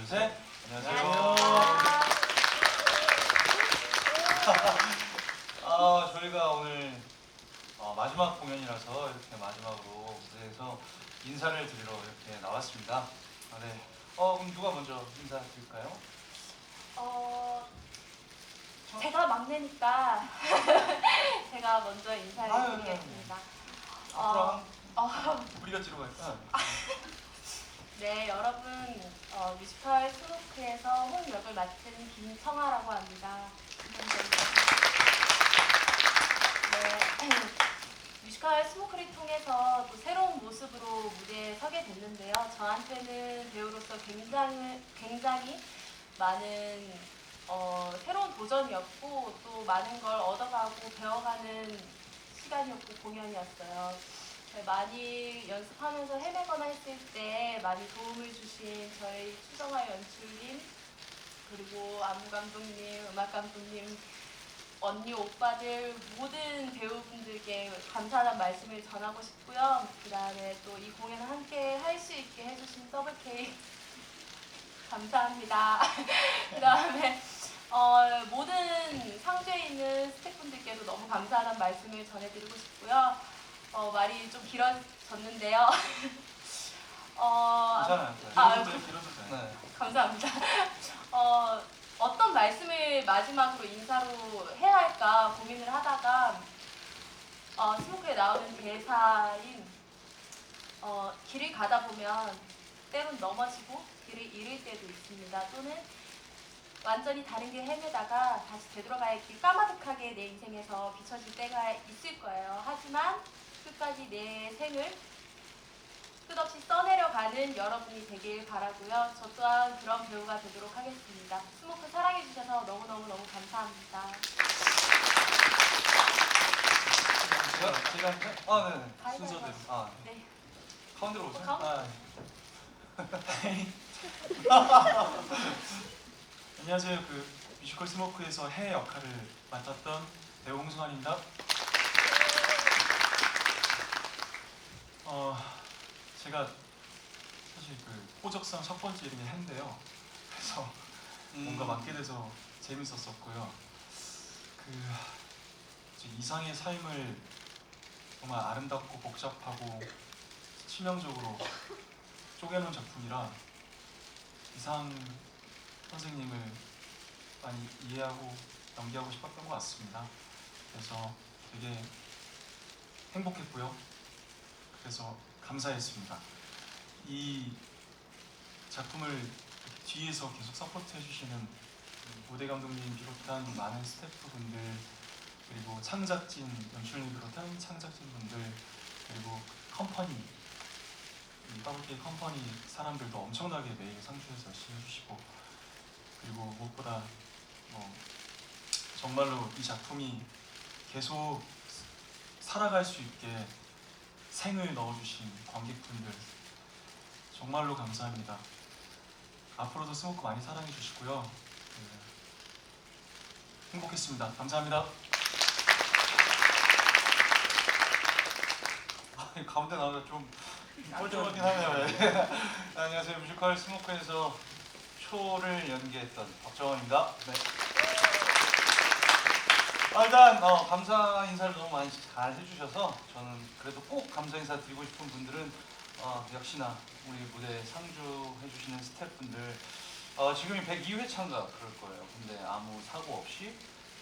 둘, 셋. 안녕하세요. 아, 저희가 오늘 어, 마지막 공연이라서 이렇게 마지막으로 무대에서 인사를 드리러 이렇게 나왔습니다. 아, 네. 어, 그럼 누가 먼저 인사드릴까요? 어, 제가 막내니까 제가 먼저 인사를 아유, 드리겠습니다. 앞으로 한 어, 어, 우리가 뒤로 갈까? 네, 여러분 어, 뮤지컬 스모크에서 홍 역을 맡은 김청아라고 합니다. 네, 뮤지컬 스모크를 통해서 또 새로운 모습으로 무대에 서게 됐는데요. 저한테는 배우로서 굉장히 굉장히 많은 어, 새로운 도전이었고 또 많은 걸 얻어가고 배워가는 시간이었고 공연이었어요. 네, 많이 연습하면서 헤매거나 했을 때 많이 도움을 주신 저희 추정화 연출님 그리고 안무 감독님, 음악 감독님, 언니 오빠들 모든 배우분들께 감사하다는 말씀을 전하고 싶고요. 그 다음에 또 이 공연을 함께 할 수 있게 해주신 더블 K 감사합니다. 그 다음에 어, 모든 상주에 있는 스태프분들께도 너무 감사하다는 말씀을 전해드리고 싶고요. 어, 말이 좀 길어졌는데요. 어, 괜찮아요. 아, 길어도 돼, 길어도 돼. 네. 감사합니다. 어, 어떤 말씀을 마지막으로 인사로 해야 할까 고민을 하다가 어, 스모크에 나오는 대사인 어, 길을 가다 보면 때론 넘어지고 길을 잃을 때도 있습니다. 또는 완전히 다른 길 헤매다가 다시 되돌아가야 할길 까마득하게 내 인생에서 비춰질 때가 있을 거예요. 하지만 끝까지 내 생을 끝없이 써내려가는 여러분이 되길 바라고요. 저 또한 그런 배우가 되도록 하겠습니다. 스모크 사랑해주셔서 너무너무너무 감사합니다. 제가? 아, 네, 네. 가위바위보 순서대로. 아, 네. 네. 가운데로 오세요. 가운데. 아, 네. 안녕하세요. 그 뮤지컬 스모크에서 해 역할을 맡았던 배우 홍승환입니다. 어, 제가 사실 그 호적상 첫 번째 이름이 해인데요. 그래서 뭔가 음, 맡게 돼서 재밌었었고요. 그 이상의 삶을 정말 아름답고 복잡하고 치명적으로 쪼개놓은 작품이라 이상 선생님을 많이 이해하고 연기하고 싶었던 것 같습니다. 그래서 되게 행복했고요. 그래서 감사했습니다. 이 작품을 뒤에서 계속 서포트 해 주시는 무대 감독님 비롯한 많은 스태프분들 그리고 창작진 연출님 비롯한 창작진분들 그리고 컴퍼니 이 더블K 컴퍼니 사람들도 엄청나게 매일 상주해서 열심히 해주시고 그리고 무엇보다 뭐 정말로 이 작품이 계속 살아갈 수 있게 생을 넣어주신 관객분들 정말로 감사합니다. 앞으로도 스모크 많이 사랑해 주시고요. 네. 행복했습니다. 감사합니다. 아, 가운데 나오면 좀 뻘쭘하긴 하네요. 네. 안녕하세요. 뮤지컬 스모크에서 초를 연기했던 박정원입니다. 네. 아, 일단 어, 감사 인사를 너무 많이 잘 해주셔서 저는 그래도 꼭 감사 인사 드리고 싶은 분들은 어, 역시나 우리 무대 상주해주시는 스태프분들 어, 지금이 102회차인가 그럴 거예요. 근데 아무 사고 없이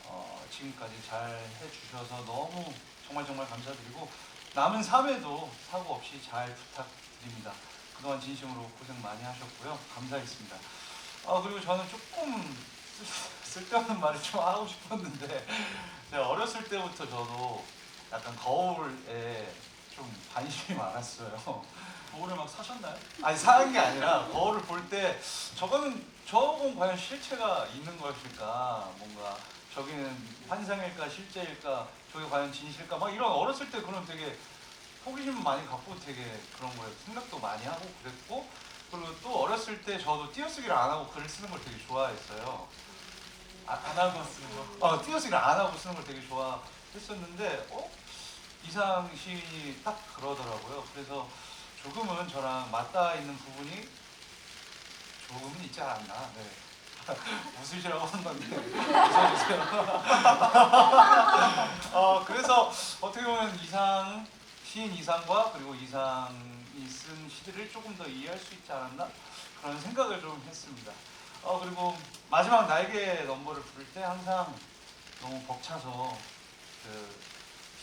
어, 지금까지 잘 해주셔서 너무 정말 정말 감사드리고 남은 3회도 사고 없이 잘 부탁드립니다. 그동안 진심으로 고생 많이 하셨고요. 감사했습니다. 아 그리고 저는 조금 쓸- 쓸데없는 말을 좀 하고 싶었는데 제가 어렸을 때부터 저도 약간 거울에 좀 관심이 많았어요. 거울을 막 사셨나요? 아니 사는 게 아니라 거울을 볼 때 저거는 저건 과연 실체가 있는 것일까 뭔가 저기는 환상일까 실제일까 저게 과연 진실일까 막 이런 어렸을 때 그런 되게 호기심 많이 갖고 되게 그런 거에 생각도 많이 하고 그랬고 그리고 또 어렸을 때 저도 띄어쓰기를 안 하고 글을 쓰는 걸 되게 좋아했어요. 아, 안 하고 쓰는 거. 어, 띄어쓰기를 안 하고 쓰는 걸 되게 좋아했었는데 어? 이상 시인이 딱 그러더라고요. 그래서 조금은 저랑 맞닿아 있는 부분이 조금은 있지 않았나. 네. 웃으시라고 한 건데 웃어주세요. 어, 시인 이상과 그리고 이상 이쓴 시들을 조금 더 이해할 수 있지 않았나 그런 생각을 좀 했습니다. 어 그리고 마지막 날개 넘버를 부를 때 항상 너무 벅차서 그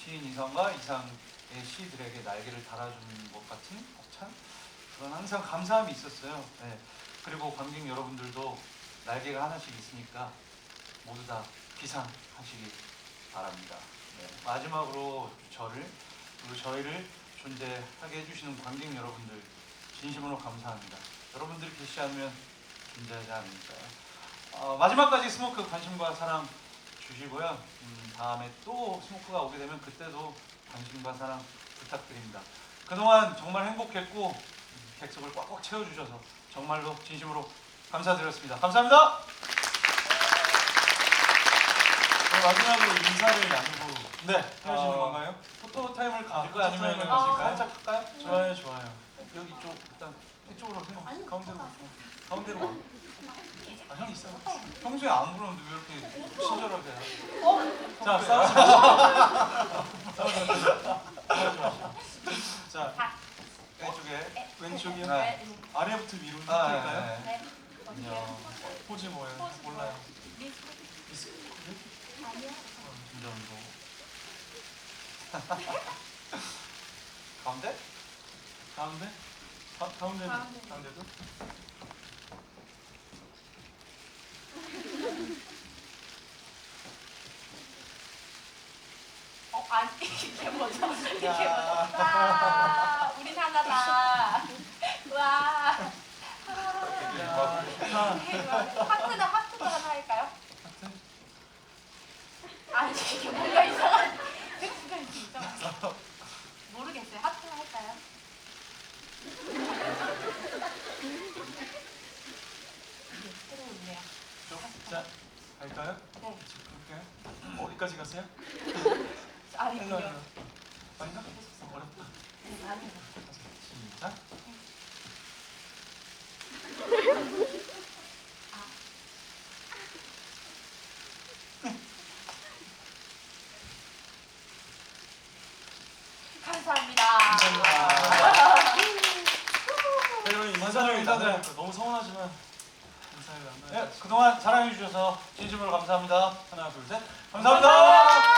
시인 이상과 이상의 시들에게 날개를 달아주는 것 같은 벅찬 그런 항상 감사함이 있었어요. 네. 그리고 관객 여러분들도 날개가 하나씩 있으니까 모두 다 비상하시기 바랍니다. 네. 마지막으로 저를 그리고 저희를 존재하게 해주시는 관객 여러분들 진심으로 감사합니다. 여러분들이 계시지 않으면 존재하지 않으니까요. 어, 마지막까지 스모크 관심과 사랑 주시고요. 음, 다음에 또 스모크가 오게 되면 그때도 관심과 사랑 부탁드립니다. 그동안 정말 행복했고 음, 객석을 꽉꽉 채워주셔서 정말로 진심으로 감사드렸습니다. 감사합니다. 그럼 마지막으로 인사를 나누고 네, 헤어지는 어, 건가요? 포토 타임을 아? 아니면 포토 타임을 가질까요? 살짝 할까요? 좋아요, 좋아요. 여기 이쪽 일단 이쪽으로 오세요. 아니, 가운데로 오빠. 가운데로 와. 아, 형 있어. 평소에 안 그러는데 왜 이렇게 친절하게 해요? 어? 자, 싸우지 마시고. 싸우지 마시고. 싸우지 마시고. 자, 이쪽에 왼쪽이요. 네. 네. 아래부터 위로 아, 뛸까요? 네, 네. 네. 안녕. 포즈 뭐예요? 몰라요. 미스 미스. 아니요. 김정도. 가운데? 가운데? 가, 가운데도. 가운데. 가운데도? 어, 아니 이게 뭐죠? 이게 야. 뭐죠? 와, 우린 하나다. 와. 자, 하트는 하트도 하나 할까요? 하트. 아니 이게 뭔가 이상한. 뭔가 이렇게 이상한. 모르겠어요. 하트 할까요? 이게 새로운데요. 자, 갈까요? 네. 그럴까요? 어디까지 가세요? 아니 일로 그냥. 일로. 아닌가? 어렵다. 네, 아니. 감사합니다. 여러분 인사를. 나눠야 너무 서운하지만 인사를 나눠야 네, 그동안 사랑해 주셔서 진심으로 감사합니다. 하나, 둘, 셋. 감사합니다. 감사합니다.